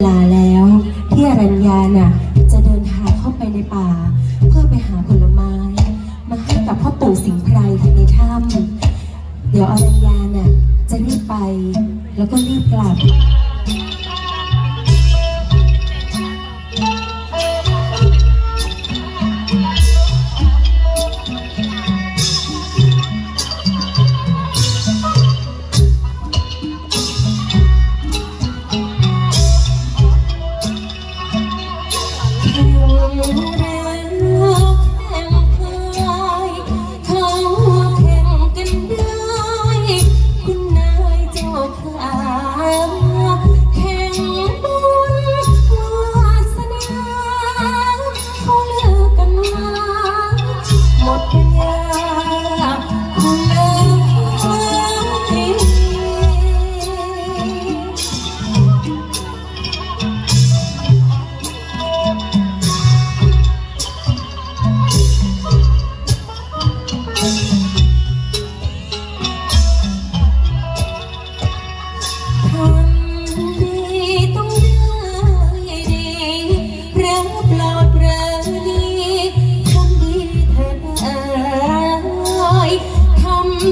เวลาแล้วที่อรัญญาน่ะจะเดินทางเข้าไปในป่า เพื่อไปหาผลไม้ มาให้กับพ่อปู่สิงห์ไพรที่ในถ้ำเดี๋ยวอรัญญาน่ะจะรีบไปแล้วก็รีบกลับ ง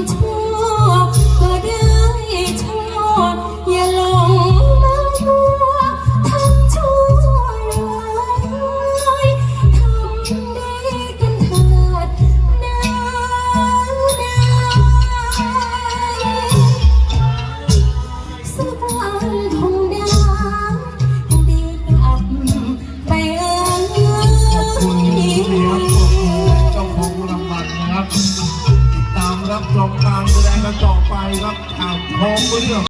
ำ ครับติดตามรับการแสดงกันต่อไปครับอ่าวทองเรื่อง